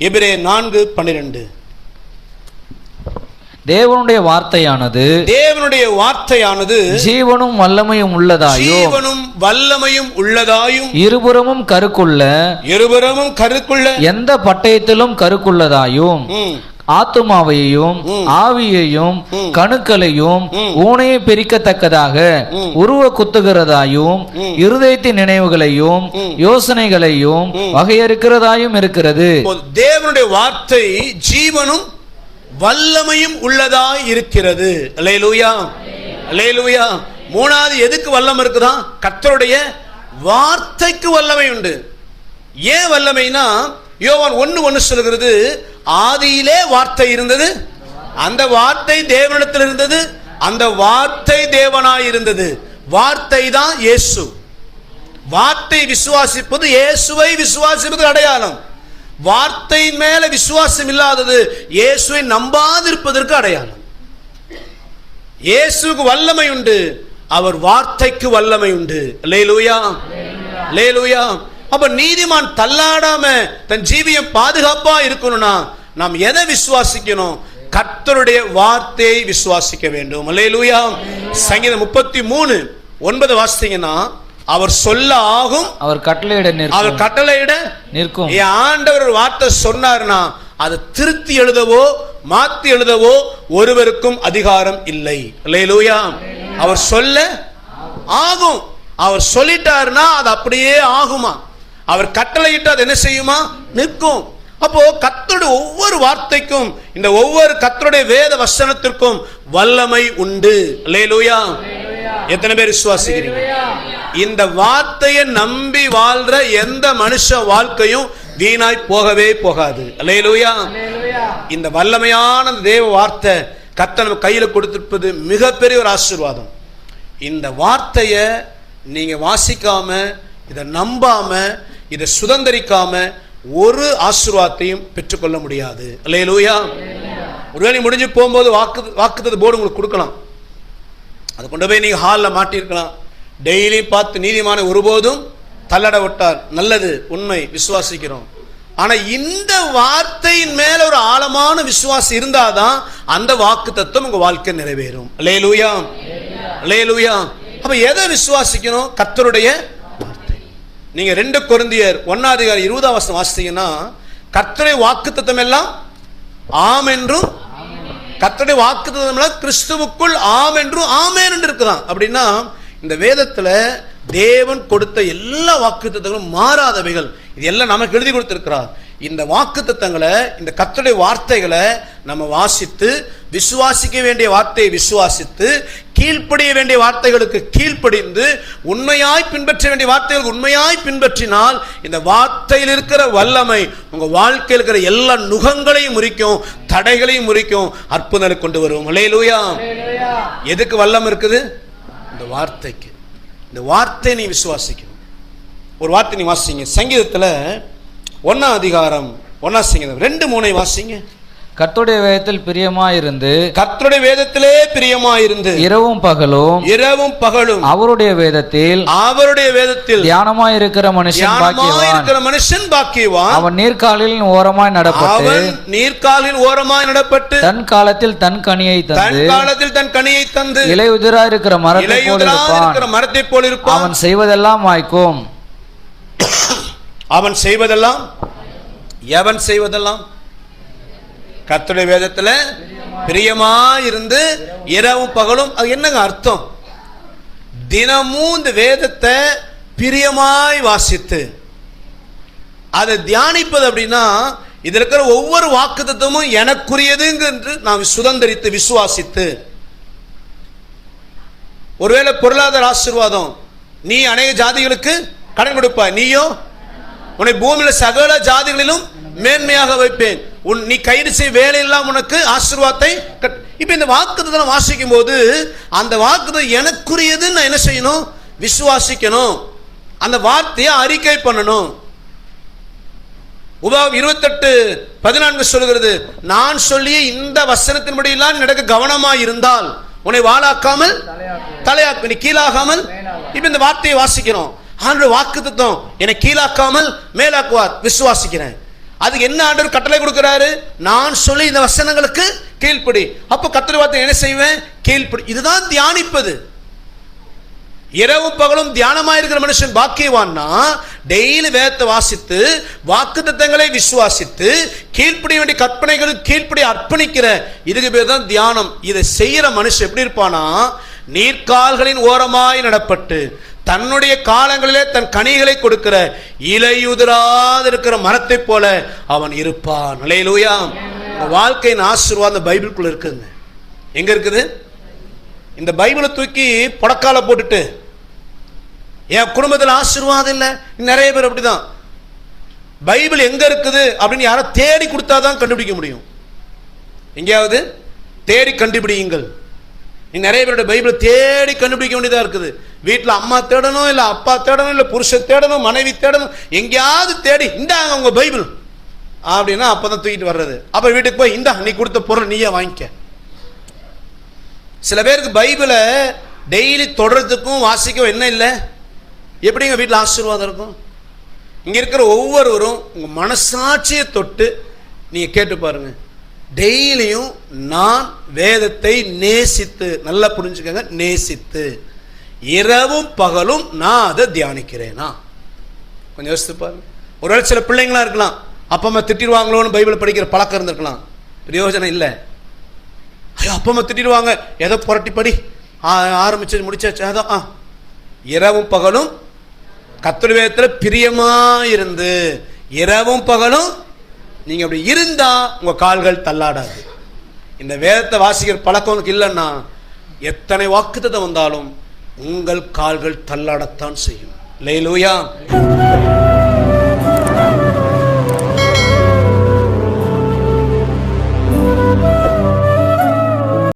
எபிரே நான்கு பன்னிரெண்டு. தேவனுடைய வார்த்தையானது தேவனுடைய வார்த்தையானது ஜீவனும் வல்லமையும் உள்ளதாயும் ஜீவனும் வல்லமையும் உள்ளதாயும் இருபுறமும் கருக்குள்ள இருபுறமும் கருக்குள்ள எந்த பட்டயத்திலும் கருக்குள்ளதாயும் ஆத்துமாவையும் ஆவியையும் கணுக்களையும் ஊனையை பிரிக்கத்தக்கதாக உருவ குத்துகிறதாயும் இருதயத்தின் நினைவுகளையும் யோசனைகளையும் வகையறுக்கிறதாயும் இருக்கிறது. தேவனுடைய வார்த்தை ஜீவனும் வல்லமையும் உள்ளதாய் இருக்கிறது. அல்லேலூயா. அல்லேலூயா. மூணாவது எதுக்கு வல்லம் இருக்குதா? கர்த்தருடைய வார்த்தைக்கு வல்லமை உண்டு. ஏன் வல்லமைனா யோவான் ஒன்று ஒன்று சொல்கிறது ஆதியிலே வார்த்தை இருந்தது அந்த வார்த்தை தேவனிடத்தில் இருந்தது அந்த வார்த்தை தேவனாய் இருந்தது. வார்த்தை தான் இயேசு. வார்த்தை விசுவாசிப்பது இயேசுவை விசுவாசிப்பது அடையாளம். வார்த்தையின் மேல விசுவாசம் இல்லாதது இயேசுவை நம்பாதிருப்பதற்கு அடையாளம். இயேசுவுக்கு வல்லமை உண்டு அவர் வார்த்தைக்கு வல்லமை உண்டு. லேலூயா லேலூயா அப்ப நீதிமான் தள்ளாடாம தன் ஜீவியம் பாதுகாப்பா இருக்கணும்னா நாம் எதை விசுவாசிக்கணும்? கர்த்தருடைய வார்த்தையை விசுவாசிக்க வேண்டும். அல்லேலூயா. சங்கீதம் முப்பத்தி மூணு ஒன்பது வாசித்தீங்கன்னா அவர் சொல்ல ஆகும் அவர் கட்டளையிட அவர் கட்டளையிட நிற்கும். என் ஆண்டவர் ஒரு வார்த்தை சொன்னார்னா அதை திருத்தி எழுதவோ மாத்தி எழுதவோ ஒருவருக்கும் அதிகாரம் இல்லை. அல்லேலூயா. அவர் சொல்ல ஆகும். அவர் சொல்லிட்டாருன்னா அது அப்படியே ஆகுமா? அவர் கட்டளையிட்டு அது என்ன செய்யுமா? நிற்கும். அப்போ கத்தருடைய ஒவ்வொரு வார்த்தைக்கும் இந்த ஒவ்வொரு கத்தருடைய வேத வசனத்திற்கும் வல்லமை உண்டு. லேலூயா எத்தனை பேர் விசுவாசிக்கிறீங்க? இந்த வார்த்தையை நம்பி வாழ்ற எந்த மனுஷ வாழ்க்கையும் வீணாய் போகவே போகாது. லேலூயா இந்த வல்லமையான தேவ வார்த்தை கத்தனை நம்ம கையில கொடுத்திருப்பது மிகப்பெரிய ஒரு ஆசீர்வாதம். இந்த வார்த்தையை நீங்க வாசிக்காம இதை நம்பாம இதை சுதந்திரிக்காம ஒரு ஆசீர்வாதத்தையும் பெற்றுக்கொள்ள முடியாது. அல்லேலூயா. ஒருவேளை முடிஞ்சு போகும்போது வாக்கு வாக்குத்தது போர்டு உங்களுக்கு கொடுக்கலாம். அதை கொண்டு போய் நீங்கள் ஹாலில் மாட்டியிருக்கலாம். டெய்லி பார்த்து நீதிமான ஒருபோதும் தள்ளட விட்டார் நல்லது உண்மை விசுவாசிக்கிறோம். ஆனால் இந்த வார்த்தையின் மேல ஒரு ஆழமான விசுவாசம் இருந்தாதான் அந்த வாக்கு தத்துவம் உங்கள் வாழ்க்கை நிறைவேறும். லேலூயா லேலூயா அப்போ எதை விசுவாசிக்கணும்? கத்தருடைய நீங்க ரெண்டு கொரிந்தியர் ஒன்னாதிகாரி இருபதாம் வருஷம் வாசித்தீங்கன்னா கர்த்தருடைய வாக்கு தத்துவம் எல்லாம் ஆம் என்றும் கர்த்தருடைய வாக்கு கிறிஸ்துவுக்குள் ஆம் என்றும் ஆமேன் என்று இருக்குதான். அப்படின்னா இந்த வேதத்துல தேவன் கொடுத்த எல்லா வாக்கு மாறாதவைகள். இது எல்லாம் நமக்கு எழுதி கொடுத்திருக்கிறார். இந்த வாக்கு இந்த கத்தடை வார்த்தைகளை நம்ம வாசித்து விசுவாசிக்க வேண்டிய வார்த்தையை விசுவாசித்து கீழ்ப்படிய வேண்டிய வார்த்தைகளுக்கு கீழ்ப்படிந்து உண்மையாய் பின்பற்ற வேண்டிய வார்த்தைகளுக்கு உண்மையாய் பின்பற்றினால் இந்த வார்த்தையில் இருக்கிற வல்லமை உங்க வாழ்க்கையில் இருக்கிற எல்லா நுகங்களையும் முறிக்கும் தடைகளையும் முறிக்கும் அற்புதங்களை கொண்டு வரும். ஹalleluya எதுக்கு வல்லம் இருக்குது? இந்த வார்த்தைக்கு. இந்த வார்த்தை நீ விசுவாசிக்கணும். ஒரு வார்த்தை நீ வாசிங்க. சங்கீதத்துல ஒன்னாம் அதிகாரம் ஒன்னாம் சங்கீதம். ரெண்டு மூணை வாசிங்க. கர்த்தருடைய வேதத்தில் பிரியமாயிருந்து கர்த்தருடைய வேதத்திலே பிரியமாயிருந்து இரவும் பகலும் இரவும் பகலும் அவருடைய வேதத்தில் அவருடைய வேதத்தில் தியானமாயிருக்கிற மனுஷன் தியானமாய் பாக்கியவான். இருக்கிற மனுஷன் பாக்கியவான். அவன் நீர்க்காலில் ஓரமாய் நடப்பட்டு அவன் நீர்க்காலில் ஓரமாய் நடப்பட்டு தன் காலத்தில் தன் கனியை தன் தந்து காலத்தில் தன் கனியை தந்து இலையுதிரா இருக்கிற மரத்தை போல் இருப்பான் இருக்கிற மரத்தை போல் இருப்பான் அவன் செய்வதெல்லாம் வாய்க்கும். அவன் செய்வதெல்லாம் எவன் செய்வதெல்லாம்? கத்துடைய வேதத்துல பிரியமா இருந்து இரவு பகலும் அது என்னங்க அர்த்தம்? தினமும் இந்த வேதத்தை பிரியமாய் வாசித்து அதை தியானிப்பது அப்படின்னா இதில் இருக்கிற ஒவ்வொரு வாக்குத்தத்தமும் எனக்குரியதுங்க என்று நான் சுதந்திரித்து விசுவாசித்து ஒருவேளை பொருளாதார ஆசீர்வாதம் நீ அநேக ஜாதிகளுக்கு கடன் கொடுப்பாய் நீயோ உன்னை பூமியில சகல ஜாதிகளிலும் மேன்மையாக வைப்பேன். உன் நீ கைது செய்ய வேலையெல்லாம் உனக்கு ஆசீர்வாதத்தை இப்ப இந்த வாக்குத்தத்தம் வாசிக்கும் போது அந்த வாக்குத்தம் எனக்குரியதுன்னு நான் என்ன செய்யணும்? விசுவாசிக்கணும். அந்த வார்த்தையை அறிக்கை பண்ணணும். உபாவம் இருபத்தெட்டு பதினான்கு சொல்லுகிறது நான் சொல்லிய இந்த வசனத்தின்படியெல்லாம் நடக்க கவனமாய் இருந்தால் உன்னை வாழாக்காமல் தலையாக்கு நீ கீழாகாமல் இப்ப இந்த வார்த்தையை வாசிக்கிறோம். ஆண்டு வாக்கு தத்துவம் என்னை கீழாக்காமல் மேலாக்குவார். விசுவாசிக்கிறேன். அதுக்கு என்ன ஆண்டவர் கட்டளை கொடுக்கிறாரு? நான் சொல்லி இந்த வசனங்களுக்கு கீழ்ப்படி. அப்ப கத்தர் வார்த்தை என்ன செய்வேன்? கீழ்ப்படி. இதுதான் தியானிப்பது. இரவும் பகலும் தியானமா இருக்கிற மனுஷன் பாக்கியவான்னா டெய்லி வேதத்தை வாசித்து வாக்கு தத்தங்களை விசுவாசித்து கீழ்ப்படிய வேண்டிய கற்பனைகளுக்கு கீழ்ப்படி அர்ப்பணிக்கிற இதுக்கு பேர் தான் தியானம். இதை செய்யற மனுஷன் எப்படி இருப்பானா? நீர்க்கால்களின் ஓரமாய் நடப்பட்டு தன்னுடைய காலங்களிலே தன் கனிகளை கொடுக்கிற இலையுதிராது இருக்கிற மரத்தை போல அவன் இருப்பான். நிலையிலூயா வாழ்க்கையின் ஆசீர்வாதம் பைபிளுக்குள்ள இருக்குங்க. எங்க இருக்குது? இந்த பைபிளை தூக்கி புடக்கால போட்டுட்டு. என் குடும்பத்தில் ஆசீர்வாதம் இல்லை. நிறைய பேர் அப்படிதான். பைபிள் எங்க இருக்குது அப்படின்னு யாரும் தேடி கொடுத்தாதான் கண்டுபிடிக்க முடியும். எங்கேயாவது? தேடி கண்டுபிடியுங்கள். நீ நிறைய பேருடைய பைபிளை தேடி கண்டுபிடிக்க வேண்டியதாக இருக்குது. வீட்டில் அம்மா தேடணும் இல்லை அப்பா தேடணும் இல்லை புருஷன் தேடணும் மனைவி தேடணும் எங்கேயாவது தேடி இந்தாங்க உங்கள் பைபிள். அப்படின்னா அப்போ தான் தூக்கிட்டு வர்றது. அப்புறம் வீட்டுக்கு போய் இந்தா நீ கொடுத்த பொருள் நீயே வாங்கிக்க. சில பேருக்கு பைபிளை டெய்லி தொடர்றதுக்கும் வாசிக்கவும் என்ன இல்லை? எப்படிங்க வீட்டில் ஆசீர்வாதம் இருக்கும்? இங்கே இருக்கிற ஒவ்வொருவரும் உங்கள் மனசாட்சியை தொட்டு நீங்கள் கேட்டு பாருங்கள் டெய்லியும் நான் வேதத்தை நேசித்து நல்லா புரிஞ்சுக்கோங்க நேசித்து. இரவும் பகலும் நான் அதை தியானிக்கிறேனா? கொஞ்சம் யோசித்து பாருங்க. ஒருவேளை சில பிள்ளைங்களா இருக்கலாம். அப்பா அம்மா திட்டிடுவாங்களோன்னு பைபிள் படிக்கிற பழக்கம் இருந்திருக்கலாம். பிரயோஜனம் இல்லை. ஐயோ அப்பா அம்மா திட்டிடுவாங்க. ஏதோ புரட்டி படி. ஆ- முடிச்சாச்சு. அதோ ஆ. இரவும் பகலும் கத்தர் வேதத்தில் இருந்து இரவும் பகலும் நீங்கள் அப்படி இருந்தால் உங்கள் கால்கள் தள்ளாடாது. இந்த வேதத்தை வாசிக்கிற பழக்கம் உனக்கு இல்லைன்னா எத்தனை வாக்குத்தத்தை வந்தாலும் உங்கள் கால்கள் தள்ளாடத்தான் செய்யும். லேலூயா.